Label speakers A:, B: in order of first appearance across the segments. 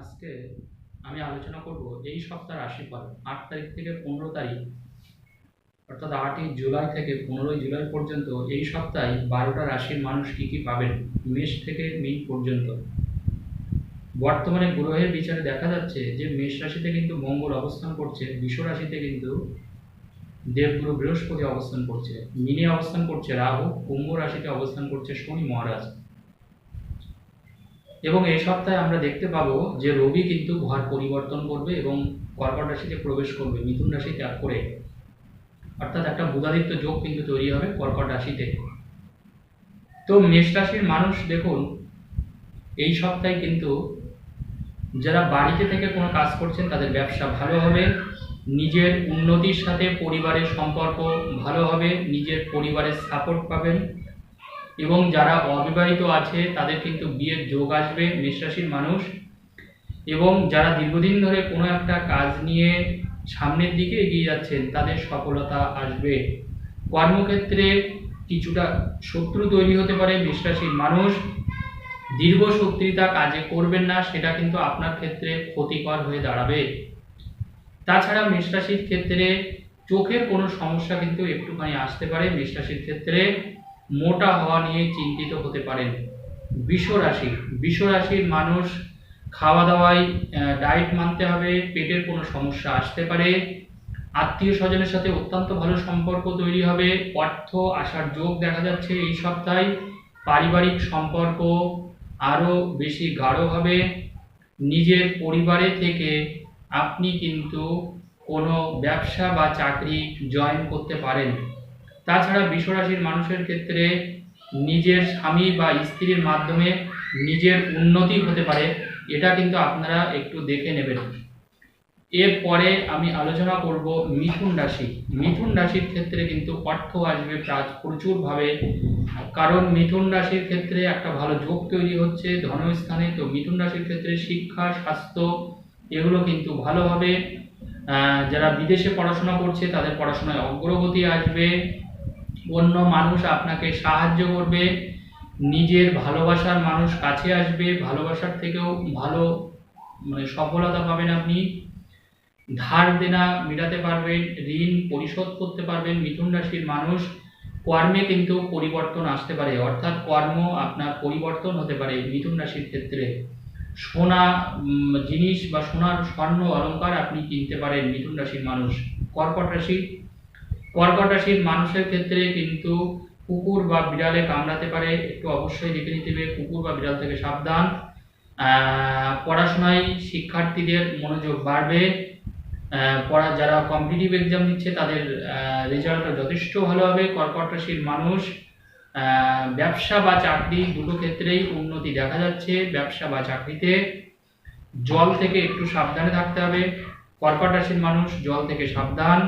A: আজকে আমি আলোচনা করব এই সপ্তাহের সপ্তাহ রাশিফল আট তারিখ থেকে পনেরো তারিখ, অর্থাৎ আটই জুলাই থেকে পনেরোই জুলাই পর্যন্ত এই সপ্তাহে বারোটা রাশির মানুষ কী কী পাবেন? মেষ থেকে মিন পর্যন্ত। বর্তমানে গ্রহের বিচারে দেখা যাচ্ছে যে মেষ রাশিতে কিন্তু মঙ্গল অবস্থান করছে বিশ্ব রাশিতে কিন্তু দেবগুরু বৃহস্পতি অবস্থান করছে, মিনে অবস্থান করছে রাহু, কুম্ভ রাশিতে অবস্থান করছে শনি মহারাজ। এবং এই সপ্তাহে আমরা দেখতে পাবো যে রবি কিন্তু ঘর পরিবর্তন করবে এবং কর্কট রাশিতে প্রবেশ করবে, মিথুন রাশি ত্যাগ করে। অর্থাৎ একটা বুধাদিত্য যোগ কিন্তু তৈরি হবে কর্কট রাশিতে। তো মেষ রাশির মানুষ দেখুন, এই সপ্তাহে কিন্তু যারা বাড়িতে থেকে কোনো কাজ করছেন, তাদের ব্যবসা ভালো হবে, নিজের উন্নতির সাথে পরিবারের সম্পর্ক ভালো হবে, নিজের পরিবারের সাপোর্ট পাবেন। এবং যারা অবিবাহিত আছে, তাদের কিন্তু বিয়ের যোগ আসবে মেষ রাশির মানুষ। এবং যারা দীর্ঘদিন ধরে কোনো একটা কাজ নিয়ে সামনের দিকে এগিয়ে যাচ্ছেন, তাদের সফলতা আসবে। কর্মক্ষেত্রে কিছুটা শত্রু তৈরি হতে পারে মেষ রাশির মানুষ। দীর্ঘ শত্রুতা কাজে করবেন না, সেটা কিন্তু আপনার ক্ষেত্রে ক্ষতিকর হয়ে দাঁড়াবে। তাছাড়া মেষ রাশির ক্ষেত্রে চোখের কোনো সমস্যা কিন্তু একটুখানি আসতে পারে। মেষ রাশির ক্ষেত্রে মোটা হওয়া নিয়ে চিন্তিত হতে পারেন। বিষ রাশি। বিষ রাশির মানুষ খাওয়া দাওয়ায় ডায়েট মানতে হবে, পেটের কোনো সমস্যা আসতে পারে। আত্মীয় স্বজনের সাথে অত্যন্ত ভালো সম্পর্ক তৈরি হবে, অর্থ আসার যোগ দেখা যাচ্ছে এই সপ্তাহে। পারিবারিক সম্পর্ক আরও বেশি গাঢ় হবে। নিজের পরিবারে থেকে আপনি কিন্তু কোনো ব্যবসা বা চাকরি জয়েন করতে পারেন। তাছাড়া বিশ্বরাশির মানুষের ক্ষেত্রে নিজের স্বামী বা স্ত্রীর মাধ্যমে নিজের উন্নতি হতে পারে, এটা কিন্তু আপনারা একটু দেখে নেবেন। এরপরে আমি আলোচনা করব মিথুন রাশি। মিথুন রাশির ক্ষেত্রে কিন্তু অর্থ আসবে প্রচুরভাবে। কারণ মিথুন রাশির ক্ষেত্রে একটা ভালো যোগ তৈরি হচ্ছে ধনস্থানে, তো মিথুন রাশির ক্ষেত্রে শিক্ষা, স্বাস্থ্য এগুলো কিন্তু ভালোভাবে যারা বিদেশে পড়াশোনা করছে তাদের পড়াশোনায় অগ্রগতি আসবে। অন্য মানুষ আপনাকে সাহায্য করবে, নিজের ভালোবাসার মানুষ কাছে আসবে, ভালোবাসার থেকেও ভালো মানে সফলতা পাবেন আপনি। ধার দেনা মেটাতে পারবেন, ঋণ পরিশোধ করতে পারবেন মিথুন রাশির মানুষ। কর্মে কিন্তু পরিবর্তন আসতে পারে, অর্থাৎ কর্ম আপনার পরিবর্তন হতে পারে মিথুন রাশির ক্ষেত্রে। সোনা জিনিস বা সোনার স্বর্ণ অলঙ্কার আপনি কিনতে পারেন মিথুন রাশির মানুষ। কর্কট রাশি কর্কট রাশির মানুষের ক্ষেত্রে কিন্তু কুকুর বা বিড়ালে কামড়াতে পারে। একটু অবশ্যই দেখে নিতে হবে, কুকুর বা বিড়াল থেকে সাবধান। পড়াশোনায় শিক্ষার্থীদের মনোযোগ বাড়বে। পড়া, যারা কম্পিটিটিভ এক্সাম দিচ্ছে, তাদের রেজাল্টটা যথেষ্ট ভালো হবে। কর্কট রাশির মানুষ ব্যবসা বা চাকরি দুটো ক্ষেত্রেই উন্নতি দেখা যাচ্ছে। ব্যবসা বা চাকরিতে জল থেকে একটু সাবধানে থাকতে হবে। কর্কট রাশির মানুষ, জল থেকে সাবধান।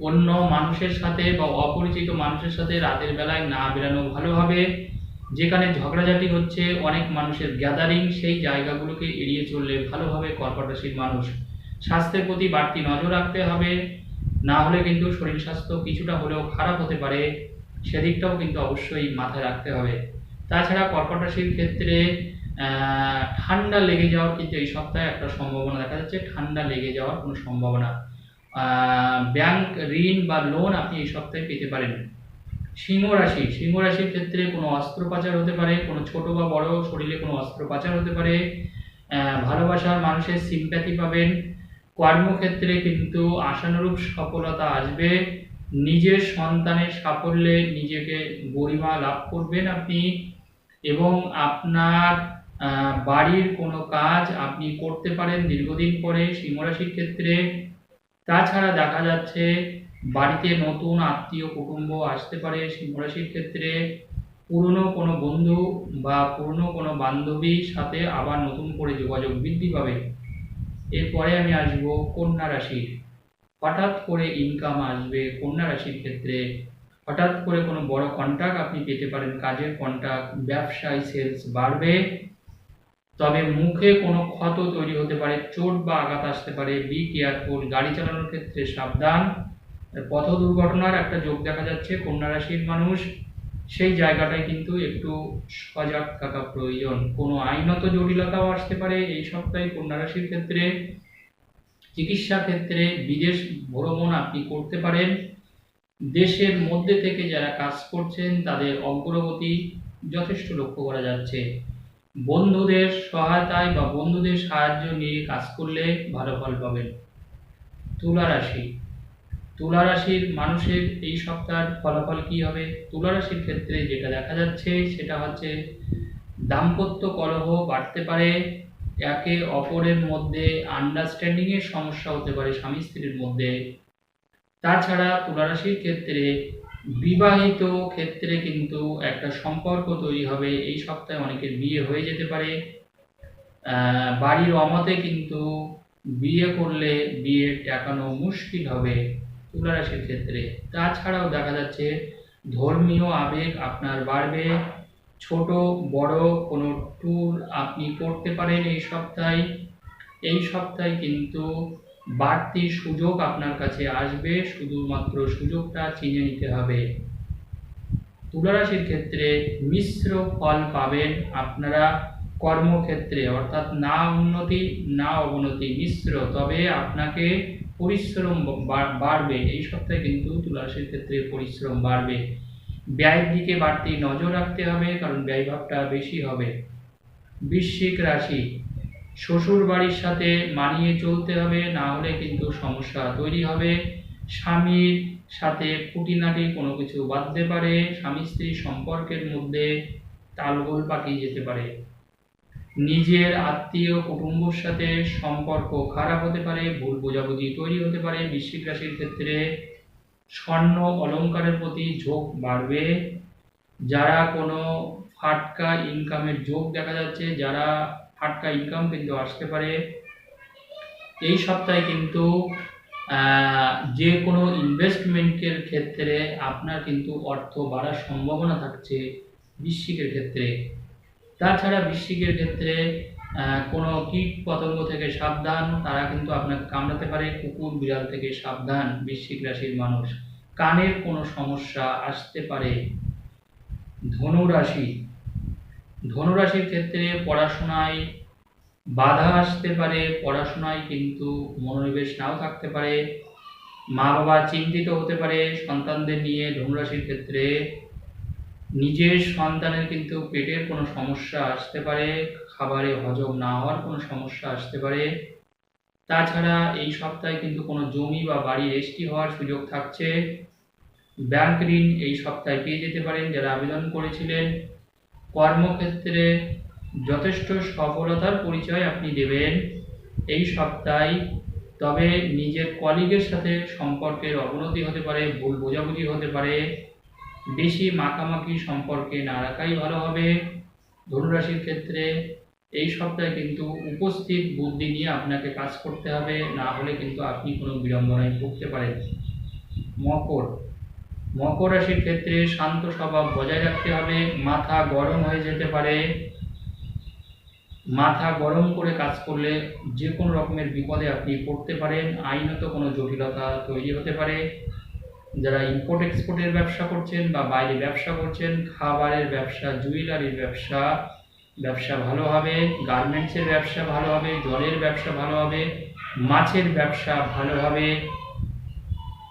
A: অন্য মানুষের সাথে বা অপরিচিত মানুষের সাথে রাতের বেলায় না বেরানো ভালো হবে। যেখানে ঝগড়াঝাটি হচ্ছে, অনেক মানুষের গ্যাদারিং সেই জায়গাগুলোকে এড়িয়ে চললে ভালোভাবে হবে কর্কট রাশির মানুষ। স্বাস্থ্যের প্রতি বাড়তি নজর রাখতে হবে। না হলে কিন্তু শরীর স্বাস্থ্য কিছুটা হলেও খারাপ হতে পারে। সেদিকটাও কিন্তু অবশ্যই মাথায় রাখতে হবে। তাছাড়া কর্কট রাশির ক্ষেত্রে ঠান্ডা লেগে যাওয়ার কিন্তু এই সপ্তাহে একটা সম্ভাবনা দেখা যাচ্ছে। ঠান্ডা লেগে যাওয়ার কোনো সম্ভাবনা। ব্যাংক ঋণ বা লোন আপনি এই সপ্তাহে পেতে পারেন। সিংহ রাশি, সিংহ রাশির ক্ষেত্রে কোনো অস্ত্রোপচার হতে পারে, কোনো ছোট বা বড় শরীরে কোনো অস্ত্রোপচার হতে পারে। ভালোবাসার মানুষের সিম্প্যাথি পাবেন। কর্মক্ষেত্রে কিন্তু আশানুরূপ সফলতা আসবে। নিজের সন্তানের সাফল্যে নিজেকে গরিমা লাভ করবেন আপনি এবং আপনার বাড়ির কোনো কাজ আপনি করতে পারেন দীর্ঘদিন পরে। সিংহরাশির ক্ষেত্রে তাছাড়া দেখা যাচ্ছে বাড়িতে নতুন আত্মীয় কুটুম্ব আসতে পারে সিংহরাশির ক্ষেত্রে। পুরনো কোনো বন্ধু বা পুরনো কোনো বান্ধবীর সাথে আবার নতুন করে যোগাযোগ বৃদ্ধি পাবে। এরপরে আমি আসব কন্যা রাশির। হঠাৎ করে ইনকাম আসবে কন্যা রাশির ক্ষেত্রে। হঠাৎ করে কোনো বড় কন্ট্রাক্ট আপনি পেতে পারেন, কাজের কন্ট্রাক্ট ব্যবসায় সেলস বাড়বে। তবে মুখে কোনো ক্ষত তৈরি হতে পারে, চোট বা আঘাত আসতে পারে। বি কেয়ারফুল গাড়ি চালানোর ক্ষেত্রে সাবধান। পথ দুর্ঘটনার একটা যোগ দেখা যাচ্ছে, কন্যা রাশির মানুষ। সেই জায়গাটায় কিন্তু একটু সজাগ থাকা প্রয়োজন। কোনো আইনত জটিলতাও আসতে পারে এই সপ্তাহে কন্যা রাশির ক্ষেত্রে। চিকিৎসা ক্ষেত্রে বিদেশ ভ্রমণ আপনি করতে পারেন। দেশের মধ্যে থেকে যারা কাজ করছেন, তাদের অগ্রগতি যথেষ্ট লক্ষ্য করা যাচ্ছে। বন্ধুদের সহায়তায় বা বন্ধুদের সাহায্য নিয়ে কাজ করলে ভালো ফল পাবেন। তুলা রাশি। তুলা রাশির মানুষের এই সপ্তাহের ফলাফল কি হবে? তুলা রাশির ক্ষেত্রে যেটা দেখা যাচ্ছে, সেটা হচ্ছে দাম্পত্য কলহ বাড়তে পারে। একে অপরের মধ্যে আন্ডারস্ট্যান্ডিংয়ের সমস্যা হতে পারে স্বামী স্ত্রীর মধ্যে। তাছাড়া তুলারাশির ক্ষেত্রে বিবাহিত ক্ষেত্রে কিন্তু একটা সম্পর্ক তৈরি হবে। এই সপ্তাহে অনেকের বিয়ে হয়ে যেতে পারে। বাড়ির অমতে কিন্তু বিয়ে করলে বিয়ে টাকানো মুশকিল হবে তুলারাশির ক্ষেত্রে। তাছাড়াও দেখা যাচ্ছে ধর্মীয় আবেগ আপনার বাড়বে। ছোট, বড় কোনো ট্যুর আপনি করতে পারেন এই সপ্তাহে। এই সপ্তাহে কিন্তু বাড়তি সুযোগ আপনার কাছে আসবে, শুধুমাত্র সুযোগটা চিনে নিতে হবে। তুলারাশির ক্ষেত্রে মিশ্র ফল পাবেন আপনারা কর্মক্ষেত্রে, অর্থাৎ না উন্নতি, না অবনতি, মিশ্র। তবে আপনাকে পরিশ্রম বাড়বে। এই সপ্তাহে কিন্তু তুলারাশির ক্ষেত্রে পরিশ্রম বাড়বে। ব্যয়ের দিকে বাড়তি নজর রাখতে হবে, কারণ ব্যয়ভাবটা বেশি হবে। বৃশ্চিক রাশি শ্বশুর বাড়ির সাথে মানিয়ে চলতে হবে, না হলে কিন্তু সমস্যা তৈরি হবে। স্বামীর সাথে খুঁটিনাটি কোনো কিছু বাঁধতে পারে, স্বামী স্ত্রী সম্পর্কের মধ্যে তালগোল পাকিয়ে যেতে পারে। নিজের আত্মীয় কুটুম্বর সাথে সম্পর্ক খারাপ হতে পারে, ভুল বোঝাবুঝি তৈরি হতে পারে। বৃশ্চিক রাশির ক্ষেত্রে স্বর্ণ অলংকারের প্রতি ঝোঁক বাড়বে। যারা কোনো ফাটকা ইনকামের যোগ দেখা যাচ্ছে। যারা ফাটকা ইনকাম কিন্তু আসতে পারে, এই সপ্তাহে কিন্তু যে কোনো ইনভেস্টমেন্টের ক্ষেত্রে আপনার কিন্তু অর্থ বাড়ার সম্ভাবনা থাকছে বৃশ্চিকের ক্ষেত্রে। তাছাড়া বৃশ্চিকের ক্ষেত্রে কোনো কীট পতঙ্গ থেকে সাবধান, তারা কিন্তু আপনাকে কামড়াতে পারে, কুকুর, বিড়াল থেকে সাবধান বৃশ্চিক রাশির মানুষ। কানের কোনো সমস্যা আসতে পারে। ধনুরাশি ধনুরাশির ক্ষেত্রে পড়াশোনায় বাধা আসতে পারে, পড়াশোনায় কিন্তু মনোনিবেশ নাও থাকতে পারে মা বাবা চিন্তিত হতে পারে, সন্তানদের নিয়ে ধনুরাশির ক্ষেত্রে নিজের সন্তানের কিন্তু পেটের কোনো সমস্যা আসতে পারে, খাবারে হজম না হওয়ার কোনো সমস্যা আসতে পারে। তাছাড়া এই সপ্তাহে কিন্তু কোনো জমি বা বাড়ি রেজিস্ট্রি হওয়ার সুযোগ থাকছে। ব্যাংক ঋণ এই সপ্তাহে পেয়ে যেতে পারেন, যারা আবেদন করেছিলেন। কর্মক্ষেত্রে যথেষ্ট সফলতার পরিচয় আপনি দেবেন এই সপ্তাহে। তবে নিজের কলিগের সাথে সম্পর্কের অবনতি হতে পারে, ভুল বোঝাবুঝি হতে পারে। বেশি মাখামাখি সম্পর্কে না রাখাই ভালো হবে। ধনুরাশির ক্ষেত্রে এই সপ্তাহে কিন্তু উপস্থিত বুদ্ধি নিয়ে আপনাকে কাজ করতে হবে, না হলে কিন্তু আপনি কোনো বিড়ম্বনায় ভুগতে পারেন। মকর মকর রাশির ক্ষেত্রে শান্ত স্বভাব বজায় রাখতে হবে। মাথা গরম হয়ে যেতে পারে। মাথা গরম করে কাজ করলে যে কোনো রকমের বিপদে আপনি পড়তে পারেন। আইনত কোনো জটিলতা তৈরি হতে পারে। যারা ইম্পোর্ট এক্সপোর্টের ব্যবসা করছেন বা বাইরে ব্যবসা করছেন, খাবারের ব্যবসা, জুয়েলারির ব্যবসা ব্যবসা ভালো হবে। গার্মেন্টসের ব্যবসা ভালো হবে। জলের ব্যবসা ভালো হবে। মাছের ব্যবসা ভালো হবে।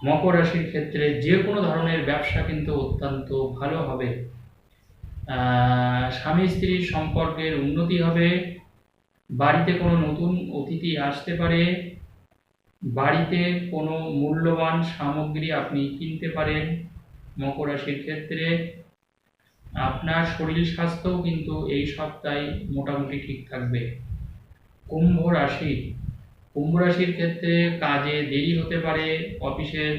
A: মকর রাশির ক্ষেত্রে যে কোনো ধরনের ব্যবসা কিন্তু অত্যন্ত ভালো হবে। স্বামী স্ত্রীর সম্পর্কের উন্নতি হবে। বাড়িতে কোনো নতুন অতিথি আসতে পারে। বাড়িতে কোনো মূল্যবান সামগ্রী আপনি কিনতে পারেন মকর রাশির ক্ষেত্রে। আপনার শরীর স্বাস্থ্যও কিন্তু এই সপ্তাহে মোটামুটি ঠিক থাকবে। কুম্ভ রাশি কুম্ভ রাশির ক্ষেত্রে কাজে দেরি হতে পারে, অফিসের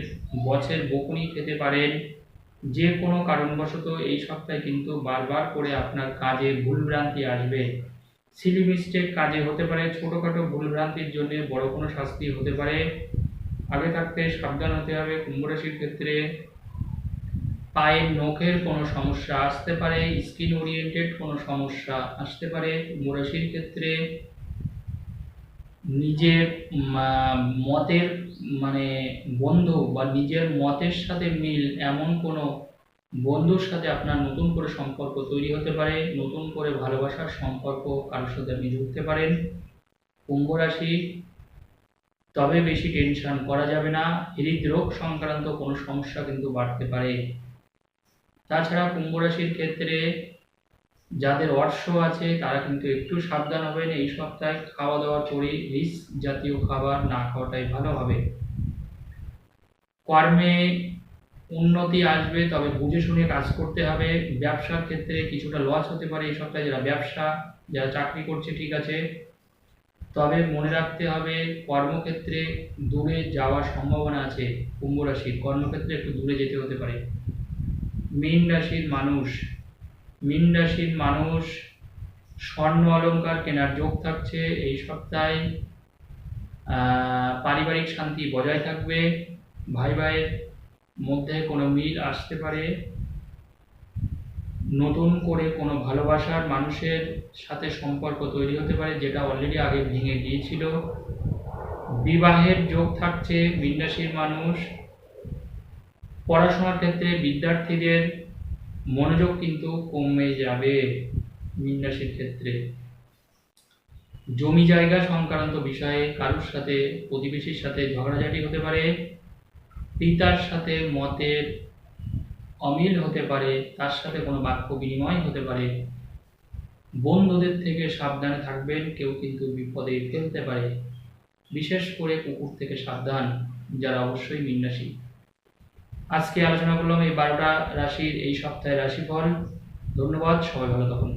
A: বসের বকুনি খেতে পারেন। যে কোনো কারণবশত এই সপ্তাহে কিন্তু বারবার করে আপনার কাজে ভুলভ্রান্তি আসবে। সিলি মিস্টেক কাজে হতে পারে, ছোটোখাটো ভুলভ্রান্তির জন্য বড় কোনো শাস্তি হতে পারে। আগে থাকতে সাবধান হতে হবে কুম্ভ রাশির ক্ষেত্রে পায়ের নখের কোনো সমস্যা আসতে পারে স্কিন ওরিয়েন্টেড কোনো সমস্যা আসতে পারে। কুম্ভ রাশির ক্ষেত্রে নিজের মতের মানে বন্ধু বা নিজের মতের সাথে মিল এমন কোনো বন্ধুর সাথে আপনার নতুন করে সম্পর্ক তৈরি হতে পারে, নতুন করে ভালোবাসার সম্পর্ক কারোর সাথে আপনি জুড়তে পারেন কুম্ভ রাশি, তবে বেশি টেনশন করা যাবে না, হৃদরোগ সংক্রান্ত কোনো সমস্যা কিন্তু বাড়তে পারে। তাছাড়া কুম্ভ রাশির ক্ষেত্রে যাদের অর্শ আছে, তারা কিন্তু একটু সাবধান হবেন এই সপ্তাহে খাওয়া দাওয়ার পরে রিচ জাতীয় খাবার না খাওয়াটাই ভালো হবে। কর্মে উন্নতি আসবে, তবে বুঝে শুনে কাজ করতে হবে। ব্যবসার ক্ষেত্রে কিছুটা লস হতে পারে এই সপ্তাহে যারা ব্যবসা, যারা চাকরি করছে, ঠিক আছে। তবে মনে রাখতে হবে, কর্মক্ষেত্রে দূরে যাওয়ার সম্ভাবনা আছে কুম্ভ রাশির। কর্মক্ষেত্রে একটু দূরে যেতে হতে পারে। মীন রাশির মানুষ মীন মানুষ স্বর্ণ অলংকার কেনার যোগ থাকছে। এই সপ্তাহে পারিবারিক শান্তি বজায় থাকবে। ভাই ভাইয়ের মধ্যে কোনো মিল আসতে পারে। নতুন করে কোনো ভালোবাসার মানুষের সাথে সম্পর্ক তৈরি হতে পারে, যেটা অলরেডি আগে ভেঙে গিয়েছিল। বিবাহের যোগ থাকছে রাশির মানুষ। পড়াশোনার ক্ষেত্রে বিদ্যার্থীদের মনোযোগ কিন্তু কমে যাবে রাশির ক্ষেত্রে। জমি জায়গা সংক্রান্ত বিষয়ে কারোর সাথে, প্রতিবেশীর সাথে ঝগড়াঝাটি হতে পারে, পিতার সাথে মতের অমিল হতে পারে, তার সাথে কোনো বাক্য বিনিময় হতে পারে। বন্ধুদের থেকে সাবধানে থাকবেন, কেউ কিন্তু বিপদে ফেলতে পারে। বিশেষ করে কুকুর থেকে সাবধান, যারা অবশ্যই রাশি। আজকে আলোচনা করলাম এই বারোটা রাশির এই সপ্তাহের রাশিফল। ধন্যবাদ সবাই ভালো থাকুন।